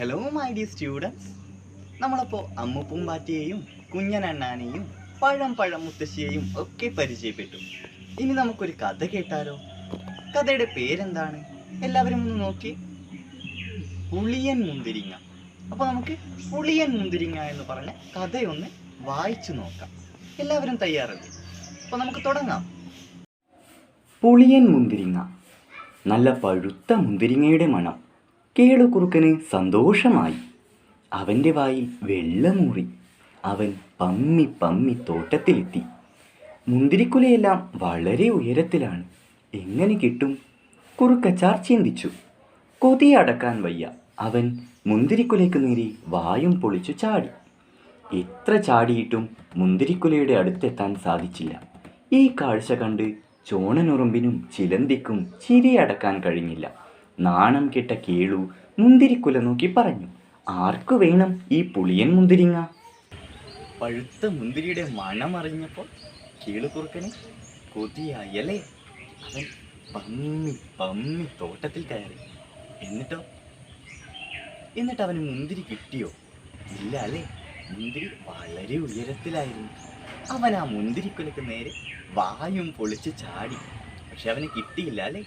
Hello my D students നമ്മളപ്പോൾ അമ്മുപ്പൂമ്പാറ്റിയെയും കുഞ്ഞനണ്ണാനെയും പഴം പഴം മുത്തശ്ശിയെയും ഒക്കെ പരിചയപ്പെട്ടു. ഇനി നമുക്കൊരു കഥ കേട്ടാലോ? കഥയുടെ പേരെന്താണ്? എല്ലാവരും ഒന്ന് നോക്കി. പുളിയൻ മുന്തിരിങ്ങ. അപ്പോൾ നമുക്ക് പുളിയൻ മുന്തിരിങ്ങ എന്ന് പറഞ്ഞ കഥയൊന്ന് വായിച്ചു നോക്കാം. എല്ലാവരും തയ്യാറല്ലേ? അപ്പോൾ നമുക്ക് തുടങ്ങാം. പുളിയൻ മുന്തിരിങ്ങ. നല്ല പഴുത്ത മുന്തിരിങ്ങയുടെ മണം. കേളുകുറുക്കന് സന്തോഷമായി. അവന്റെ വായിൽ വെള്ളമൂറി അവൻ പമ്മി പമ്മി തോട്ടത്തിലെത്തി. മുന്തിരിക്കുലയെല്ലാം വളരെ ഉയരത്തിലാണ്. എങ്ങനെ കിട്ടും? കുറുക്കച്ചാർ ചിന്തിച്ചു. കൊതി അടക്കാൻ വയ്യ. അവൻ മുന്തിരിക്കുലയ്ക്ക് നേരി വായും പൊളിച്ചു ചാടി. എത്ര ചാടിയിട്ടും മുന്തിരിക്കുലയുടെ അടുത്തെത്താൻ സാധിച്ചില്ല. ഈ കാഴ്ച കണ്ട് ചോണനുറുമ്പിനും ചിലന്തിക്കും ചിരിയടക്കാൻ കഴിഞ്ഞില്ല. നാണം കെട്ട കേളു മുന്തിരിക്കുല നോക്കി പറഞ്ഞു ആർക്കു വേണം ഈ പുളിയൻ മുന്തിരിങ്ങ? പഴുത്ത മുന്തിരിയുടെ മണം അറിഞ്ഞപ്പോൾ കേളുകുറുക്കന് കൊതിയായല്ലേ. അവൻ പമ്മി പമ്മി തോട്ടത്തിൽ കയറി. എന്നിട്ടോ? എന്നിട്ട് അവന് മുന്തിരി കിട്ടിയോ? ഇല്ല അല്ലേ. മുന്തിരി വളരെ ഉയരത്തിലായിരുന്നു. അവൻ ആ മുന്തിരിക്കുലക്ക് നേരെ വായും പൊളിച്ച് ചാടി. പക്ഷെ അവന് കിട്ടിയില്ല അല്ലേ.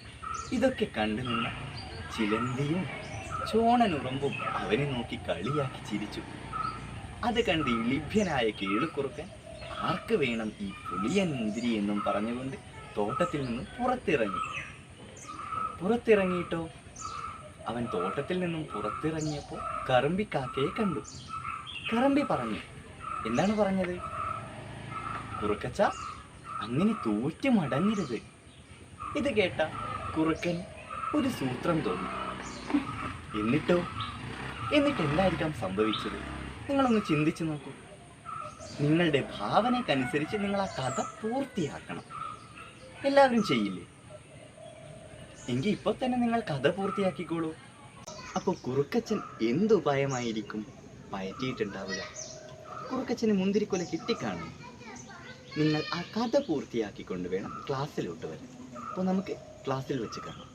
ഇതൊക്കെ കണ്ടു നിന്ന ചിലന്തിയും ചോണനുറുമ്പും അവനെ നോക്കി കളിയാക്കി ചിരിച്ചു. അത് കണ്ട് ലിഭ്യനായ കേളുക്കുറുക്കൻ ആർക്ക് വേണം ഈ പുളിയൻ മുന്തിരി എന്നും പറഞ്ഞുകൊണ്ട് തോട്ടത്തിൽ നിന്ന് പുറത്തിറങ്ങി? പുറത്തിറങ്ങിയിട്ടോ? അവൻ തോട്ടത്തിൽ നിന്നും പുറത്തിറങ്ങിയപ്പോൾ കറമ്പി കാക്കയെ കണ്ടു. കറമ്പി പറഞ്ഞു എന്താണ് പറഞ്ഞത്? കുറുക്കച്ച അങ്ങനെ തൂറ്റി മടങ്ങരുത്. ഇത് കേട്ട കുറുക്കൻ ഒരു സൂത്രം തോന്നി. എന്നിട്ടോ? എന്നിട്ട് എന്തായിരിക്കാം സംഭവിച്ചത്? നിങ്ങളൊന്ന് ചിന്തിച്ചു നോക്കൂ. നിങ്ങളുടെ ഭാവനക്കനുസരിച്ച് നിങ്ങൾ ആ കഥ പൂർത്തിയാക്കണം. എല്ലാവരും ചെയ്യില്ലേ? എങ്കിൽ ഇപ്പൊ തന്നെ നിങ്ങൾ കഥ പൂർത്തിയാക്കിക്കോളൂ. അപ്പോൾ കുറുക്കച്ചൻ എന്ത് ഉപായമായിരിക്കും? പയറ്റിയിട്ടുണ്ടാവുക. കുറുക്കച്ചന് മുന്തിരിക്കൊല കിട്ടിക്കാണും. നിങ്ങൾ ആ കഥ പൂർത്തിയാക്കിക്കൊണ്ട് വേണം ക്ലാസ്സിലോട്ട് വരാൻ. അപ്പോൾ നമുക്ക് ക്ലാസ്സിൽ വെച്ച് കാണാം.